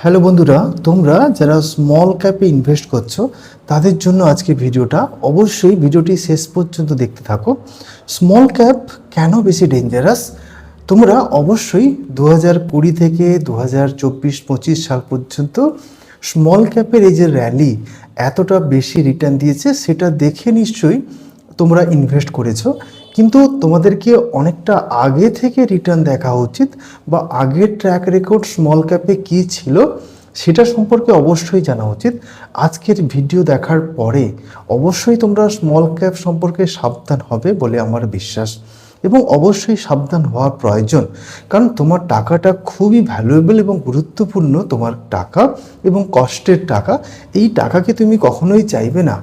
Hello বন্ধুরা, তোমরা যারা স্মল ক্যাপে ইনভেস্ট করছ, তাদের জন্য আজকে ভিডিওটা অবশ্যই ভিডিওটি শেষ পর্যন্ত দেখতে থাকো। স্মল ক্যাপ কেন বেশি ডেঞ্জারাস তোমরা অবশ্যই দু হাজার কুড়ি থেকে দু হাজার চব্বিশ, পঁচিশ সাল পর্যন্ত স্মল ক্যাপের এই যে র্যালি এতটা বেশি রিটার্ন দিয়েছে, সেটা দেখে নিশ্চয়ই তোমরা ইনভেস্ট করেছ। কিন্তু তোমাদেরকে অনেকটা আগে থেকে রিটার্ন দেখা উচিত বা আগের ট্র্যাক রেকর্ড স্মল ক্যাপে কী ছিল সেটা সম্পর্কে অবশ্যই জানা উচিত। আজকের ভিডিও দেখার পরে অবশ্যই তোমরা স্মল ক্যাপ সম্পর্কে সাবধান হবে বলে আমার বিশ্বাস। এবং অবশ্যই সাবধান হওয়ার প্রয়োজন। কারণ তোমার টাকাটা খুবই ভ্যালুয়েবল এবং গুরুত্বপূর্ণ, তোমার টাকা এবং কষ্টের টাকা। এই টাকাকে তুমি কখনোই চাইবে না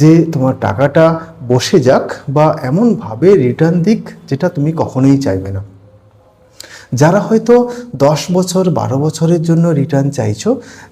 যে তোমার টাকাটা বসে যাক বা এমনভাবে রিটার্ন দিক যেটা তুমি কখনোই চাইবে না। যারা হয়তো দশ বছর, বারো বছরের জন্য রিটার্ন চাইছো,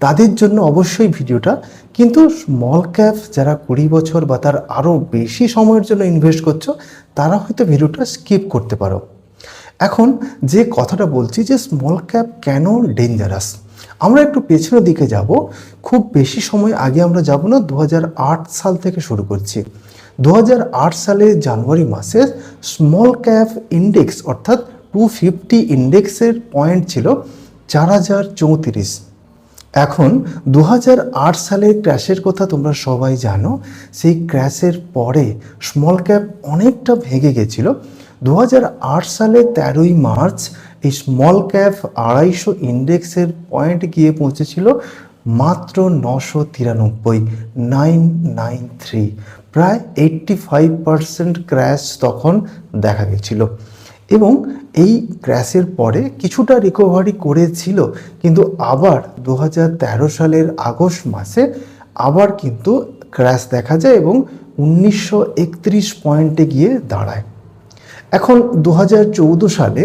তাদের জন্য অবশ্যই ভিডিওটা। কিন্তু স্মল ক্যাপ যারা কুড়ি বছর বা তার আরও বেশি সময়ের জন্য ইনভেস্ট করছ, তারা হয়তো ভিডিওটা স্কিপ করতে পারো। এখন যে কথাটা বলছি যে স্মল ক্যাপ কেন ডেঞ্জারাস আমরা একটু পেছনের দিকে যাব। খুব বেশি সময় আগে আমরা যাব না, দু হাজার আট সাল থেকে শুরু করছি। দু সালের জানুয়ারি মাসে স্মল ক্যাপ ইন্ডেক্স অর্থাৎ টু ফিফটি ইন্ডেক্সের পয়েন্ট ছিল চার হাজার চৌত্রিশ। এখন দু সালের ক্র্যাশের কথা তোমরা সবাই জানো, সেই ক্র্যাশের পরে স্মল ক্যাপ অনেকটা ভেঙে গেছিল। দু হাজার আট সালে তেরোই মার্চ এই স্মল ক্যাপ আড়াইশো ইন্ডেক্সের পয়েন্ট গিয়ে পৌঁছেছিল মাত্র নশো তিরানব্বই নাইন নাইন থ্রি প্রায় এইট্টি ফাইভ পার্সেন্ট ক্র্যাশ তখন দেখা গেছিল। এবং এই ক্র্যাশের পরে কিছুটা রিকভারি করেছিল, কিন্তু আবার দু হাজার তেরো সালের আগস্ট মাসে আবার কিন্তু ক্র্যাশ দেখা যায় এবং উনিশশো একত্রিশ পয়েন্টে গিয়ে দাঁড়ায়। এখন দু হাজার চৌদ্দ সালে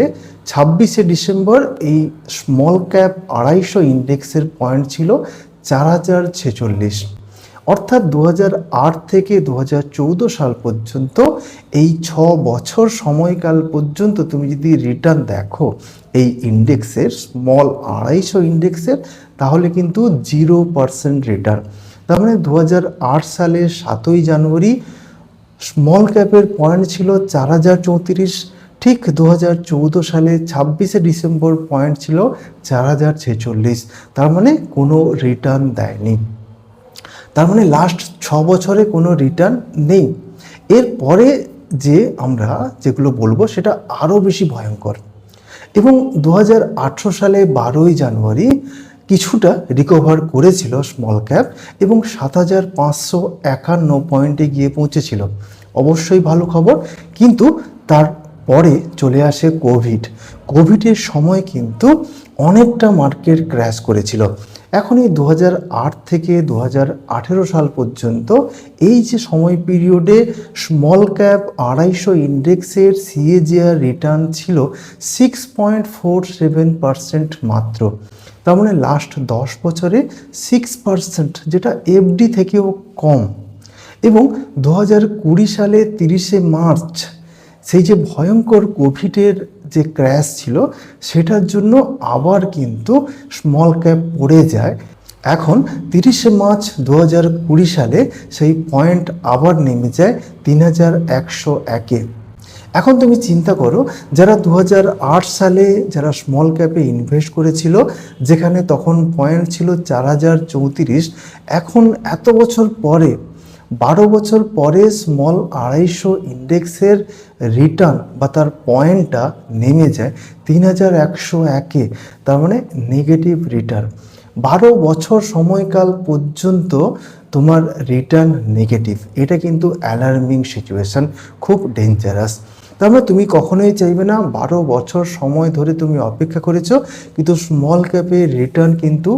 ছাব্বিশে ডিসেম্বর এই স্মল ক্যাপ আড়াইশো ইন্ডেক্সের পয়েন্ট ছিল চার হাজার ছেচল্লিশ। অর্থাৎ দু হাজার আট থেকে দু হাজার চৌদ্দ সাল পর্যন্ত এই ছ বছর সময়কাল পর্যন্ত তুমি যদি রিটার্ন দেখো এই ইন্ডেক্সের স্মল আড়াইশো ইন্ডেক্সের তাহলে কিন্তু জিরো পার্সেন্ট রিটার্ন তার মানে দু সালের সাতই জানুয়ারি স্মল ক্যাপের পয়েন্ট ছিল চার হাজার চৌত্রিশ, ঠিক দু সালে ছাব্বিশে ডিসেম্বর পয়েন্ট ছিল চার হাজার ছেচল্লিশ। তার মানে কোনো রিটার্ন দেয়নি। তার মানে লাস্ট ছ বছরে কোনো রিটার্ন নেই। এরপরে যে আমরা যেগুলো বলব সেটা আরও বেশি ভয়ঙ্কর। এবং দু হাজার আঠেরো সালে বারোই জানুয়ারি কিছুটা রিকভার করেছিল স্মল ক্যাপ এবং সাত হাজার পাঁচশো একান্ন পয়েন্টে গিয়ে পৌঁছেছিল। অবশ্যই ভালো খবর, কিন্তু তার পরে চলে আসে কোভিড। কোভিডের সময় কিন্তু অনেকটা মার্কেট ক্র্যাশ করেছিল। এখন এই দু হাজার আট থেকে দু হাজার আঠেরো সাল পর্যন্ত এই যে সময় পিরিয়ডে স্মল ক্যাপ আড়াইশো ইন্ডেক্সের সিএজিআর রিটার্ন ছিল six point four seven percent মাত্র। তার মানে লাস্ট দশ বছরে সিক্স পার্সেন্ট যেটা এফডি থেকেও কম। এবং দু সালে তিরিশে মার্চ সেই যে ভয়ঙ্কর কোভিডের যে ক্র্যাশ ছিল, সেটার জন্য আবার কিন্তু স্মল ক্যাপ পড়ে যায়। এখন তিরিশে মার্চ দু হাজার কুড়ি সালে সেই পয়েন্ট আবার নেমে যায় তিন হাজার একশো একে। এখন তুমি চিন্তা করো, যারা দু হাজার আট সালে যারা স্মল ক্যাপে ইনভেস্ট করেছিল, যেখানে তখন পয়েন্ট ছিল চার হাজার চৌত্রিশ, এখন এত বছর পরে বারো বছর পরে স্মল আড়াইশো ইন্ডেক্সের রিটার্ন বা তার পয়েন্টটা নেমে যায় তিন হাজার একশো একে, তার মানে নেগেটিভ রিটার্ন বারো বছর সময়কাল পর্যন্ত তোমার রিটার্ন নেগেটিভ এটা কিন্তু অ্যালার্মিং সিচুয়েশান খুব ডেঞ্জারাস তার মানে তুমি কখনোই চাইবে না, বারো বছর সময় ধরে তুমি অপেক্ষা করেছ, কিন্তু স্মল ক্যাপের রিটার্ন কিন্তু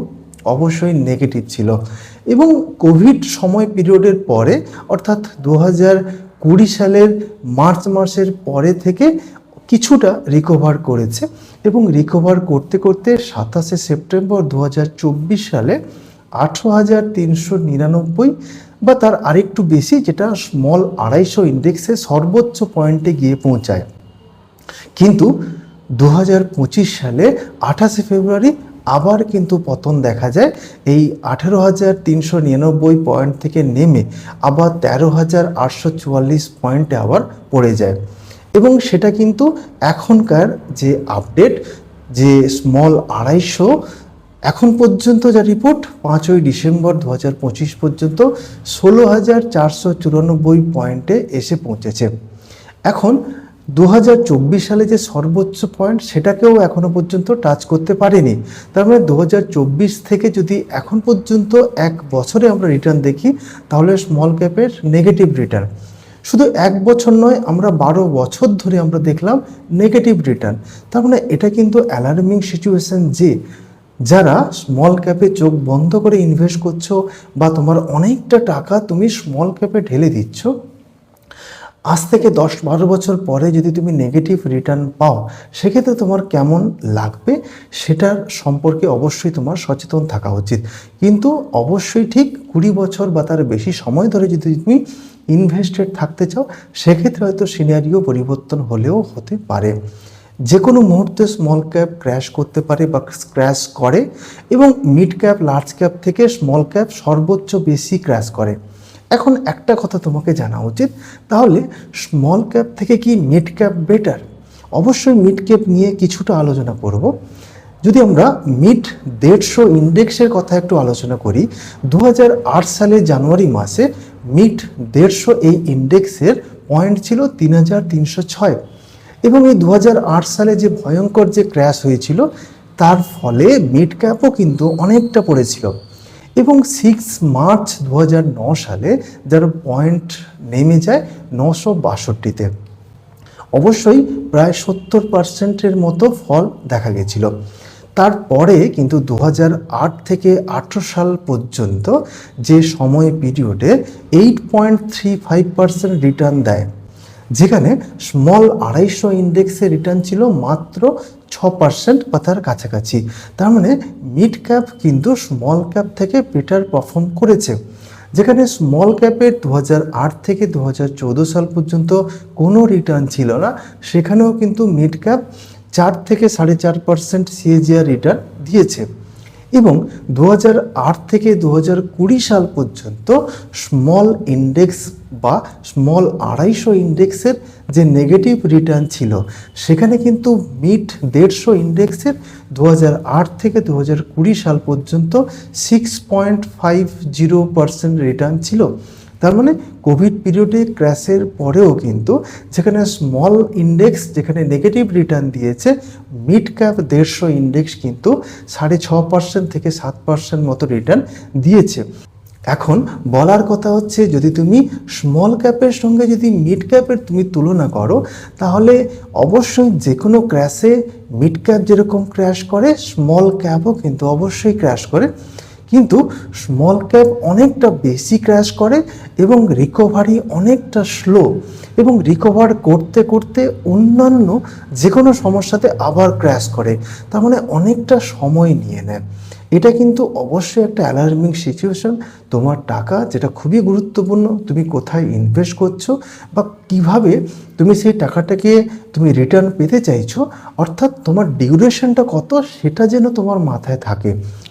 অবশ্যই নেগেটিভ ছিল। এবং কোভিড সময় পিরিয়ডের পরে, অর্থাৎ দু কুড়ি সালের মার্চ মাসের পরে থেকে কিছুটা রিকভার করেছে। এবং রিকভার করতে করতে সাতাশে সেপ্টেম্বর দু হাজার চব্বিশ সালে আঠেরো হাজার তিনশো নিরানব্বই বা তার আরেকটু বেশি, যেটা স্মল আড়াইশো ইন্ডেক্সে সর্বোচ্চ পয়েন্টে গিয়ে পৌঁছায়। কিন্তু দু হাজার পঁচিশ সালে আঠাশে ফেব্রুয়ারি আবার কিন্তু পতন দেখা যায়। এই আঠেরো হাজার তিনশো নিরানব্বই পয়েন্ট থেকে নেমে আবার তেরো হাজার আটশো চুয়াল্লিশ পয়েন্টে আবার পড়ে যায়। এবং সেটা কিন্তু এখনকার যে আপডেট যে স্মল আড়াইশো, এখন পর্যন্ত যা রিপোর্ট পাঁচই ডিসেম্বর দু হাজার পঁচিশ পর্যন্ত ষোলো হাজার চারশো চুরানব্বই পয়েন্টে এসে পৌঁছেছে। এখন দু হাজার চব্বিশ সালে যে সর্বোচ্চ পয়েন্ট সেটাকেও এখনও পর্যন্ত টাচ করতে পারেনি। তার মানে দু হাজার চব্বিশ থেকে যদি এখন পর্যন্ত এক বছরে আমরা রিটার্ন দেখি, তাহলে স্মল ক্যাপের নেগেটিভ রিটার্ন শুধু এক বছর নয়, আমরা বারো বছর ধরে আমরা দেখলাম নেগেটিভ রিটার্ন তার মানে এটা কিন্তু অ্যালার্মিং সিচুয়েশন যে যারা স্মল ক্যাপে চোখ বন্ধ করে ইনভেস্ট করছ বা তোমার অনেকটা টাকা তুমি স্মল ক্যাপে ঢেলে দিচ্ছ আজ থেকে দশ বারো বছর পরে যদি তুমি নেগেটিভ রিটার্ন পাও, সেক্ষেত্রে তোমার কেমন লাগবে? সেটার সম্পর্কে অবশ্যই তোমার সচেতন থাকা উচিত। কিন্তু অবশ্যই ঠিক কুড়ি বছর বা তার বেশি সময় ধরে যদি তুমি ইনভেস্টেড থাকতে চাও, সেক্ষেত্রে হয়তো সিনারিও পরিবর্তন হলেও হতে পারে। যে কোনো মুহূর্তে স্মল ক্যাপ ক্র্যাশ করতে পারে বা ক্র্যাশ করে এবং মিড ক্যাপ লার্জ ক্যাপ থেকে স্মল ক্যাপ সর্বোচ্চ বেশি ক্র্যাশ করে। এখন একটা কথা তোমাকে জানা উচিত। তাহলে স্মল ক্যাপ থেকে কি মিড ক্যাপ বেটার অবশ্যই মিড ক্যাপ নিয়ে কিছুটা আলোচনা করব। যদি আমরা মিড দেড়শো ইন্ডেক্সের কথা একটু আলোচনা করি দু সালের জানুয়ারি মাসে মিড দেড়শো এই ইন্ডেক্সের পয়েন্ট ছিল তিন হাজার তিনশো ছয়। এবং এই দু হাজার আট সালে যে ভয়ঙ্কর যে ক্র্যাশ হয়েছিল, তার ফলে মিড ক্যাপও কিন্তু অনেকটা পড়েছিল। এবং সিক্স মার্চ দু সালে যার পয়েন্ট নেমে যায় নশো বাষট্টিতে। অবশ্যই প্রায় সত্তর পার্সেন্টের মতো ফল দেখা গেছিল। তারপরে কিন্তু দু হাজার আট থেকে আঠেরো সাল পর্যন্ত যে সময় পিরিয়ডে eight point three five percent return দেয়, যেখানে স্মল আড়াইশো ইন্ডেক্সে রিটার্ন ছিল মাত্র ছ পার্সেন্ট বা তার কাছাকাছি। তার মানে মিড ক্যাপ কিন্তু স্মল ক্যাপ থেকে বেটার পারফর্ম করেছে। যেখানে স্মল ক্যাপের দু হাজার আট থেকে দু হাজার চৌদ্দ সাল পর্যন্ত কোনো রিটার্ন ছিল না। সেখানেও কিন্তু মিড ক্যাপ চার থেকে সাড়ে চার পার্সেন্ট সিএজিআর রিটার্ন দিয়েছে। এবং দু হাজার আট থেকে দু হাজার কুড়ি সাল পর্যন্ত স্মল ইন্ডেক্স বা স্মল আড়াইশো ইন্ডেক্সের যে নেগেটিভ রিটার্ন ছিল, সেখানে কিন্তু মিড দেড়শো ইন্ডেক্সের দু হাজার আট থেকে দু হাজার কুড়ি সাল পর্যন্ত six point five zero percent return ছিল। তার মানে কোভিড পিরিয়ডে ক্র্যাশের পরেও কিন্তু যেখানে স্মল ইন্ডেক্স যেখানে নেগেটিভ রিটার্ন দিয়েছে মিড ক্যাপ দেড়শো ইন্ডেক্স কিন্তু সাড়ে ছ পার্সেন্ট থেকে সাত পার্সেন্ট মতো রিটার্ন দিয়েছে। এখন বলার কথা হচ্ছে যদি তুমি স্মল ক্যাপের সঙ্গে যদি মিড ক্যাপের তুমি তুলনা করো, তাহলে অবশ্যই যে কোনো ক্র্যাশে মিড ক্যাপ যেরকম ক্র্যাশ করে স্মল ক্যাপও কিন্তু অবশ্যই ক্র্যাশ করে। কিন্তু স্মল ক্যাপ অনেকটা বেশি ক্র্যাশ করে এবং রিকভারি অনেকটা স্লো এবং রিকভার করতে করতে অন্যান্য যে কোনো সমস্যাতে আবার ক্র্যাশ করে। তার মানে অনেকটা সময় নিয়ে নেয়। এটা কিন্তু অবশ্যই একটা অ্যালার্মিং সিচুয়েশন তোমার টাকা যেটা খুবই গুরুত্বপূর্ণ, তুমি কোথায় ইনভেস্ট করছ বা কীভাবে তুমি সেই টাকাটাকে তুমি রিটার্ন পেতে চাইছো, অর্থাৎ তোমার ডিউরেশনটা কত সেটা যেন তোমার মাথায় থাকে।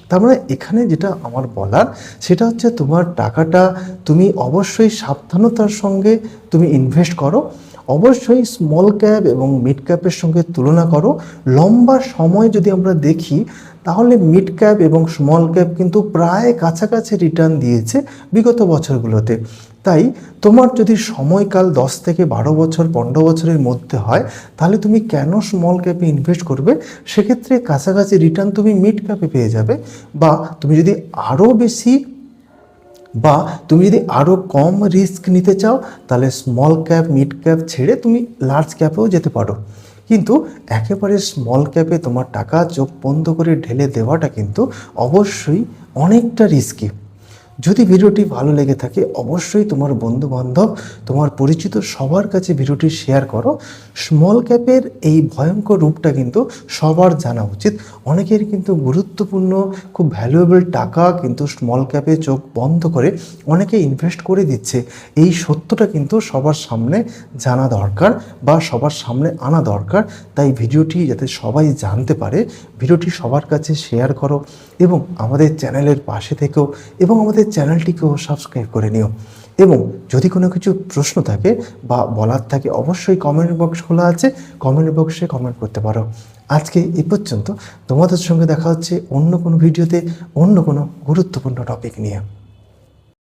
তার মানে এখানে যেটা আমার বলার, সেটা হচ্ছে তোমার টাকাটা তুমি অবশ্যই সাবধানতার সঙ্গে তুমি ইনভেস্ট করো। অবশ্যই স্মল ক্যাপ এবং মিড ক্যাপের সঙ্গে তুলনা করো। লম্বা সময় যদি আমরা দেখি তাহলে মিড ক্যাপ এবং স্মল ক্যাপ কিন্তু প্রায় কাছাকাছি রিটার্ন দিয়েছে বিগত বছরগুলোতে। তাই তোমার যদি সময়কাল দশ থেকে বারো বছর, পনেরো বছরের মধ্যে হয়, তাহলে তুমি কেন স্মল ক্যাপে ইনভেস্ট করবে? সেক্ষেত্রে কাছাকাছি রিটার্ন তুমি মিড ক্যাপে পেয়ে যাবে। বা তুমি যদি আরও বেশি বা তুমি যদি আরও কম রিস্ক নিতে চাও, তাহলে স্মল ক্যাপ মিড ক্যাপ ছেড়ে তুমি লার্জ ক্যাপেও যেতে পারো। কিন্তু একেবারে স্মল ক্যাপে তোমার টাকা চোখ বন্ধ করে ঢেলে দেওয়াটা কিন্তু অবশ্যই অনেকটা রিস্কি যদি ভিডিওটি ভালো লেগে থাকে, অবশ্যই তোমার বন্ধু বান্ধব তোমার পরিচিত সবার কাছে ভিডিওটি শেয়ার করো। স্মল ক্যাপের এই ভয়ঙ্কর রূপটা কিন্তু সবার জানা উচিত। অনেকের কিন্তু গুরুত্বপূর্ণ, খুব ভ্যালুয়েবল টাকা কিন্তু স্মল ক্যাপে চোখ বন্ধ করে অনেকে ইনভেস্ট করে দিচ্ছে। এই সত্যটা কিন্তু সবার সামনে জানা দরকার বা সবার সামনে আনা দরকার। তাই ভিডিওটি যাতে সবাই জানতে পারে, ভিডিওটি সবার কাছে শেয়ার করো এবং আমাদের চ্যানেলের পাশে থেকেও এবং আমাদের চ্যানেলটিকেও সাবস্ক্রাইব করে নিও। এবং যদি কোনো কিছু প্রশ্ন থাকে বা বলার থাকে, অবশ্যই কমেন্ট বক্স খোলা আছে। কমেন্ট বক্সে কমেন্ট করতে পারো। আজকে এ পর্যন্ত। তোমাদের সঙ্গে দেখা হচ্ছে অন্য কোনো ভিডিওতে অন্য কোনো গুরুত্বপূর্ণ টপিক নিয়ে।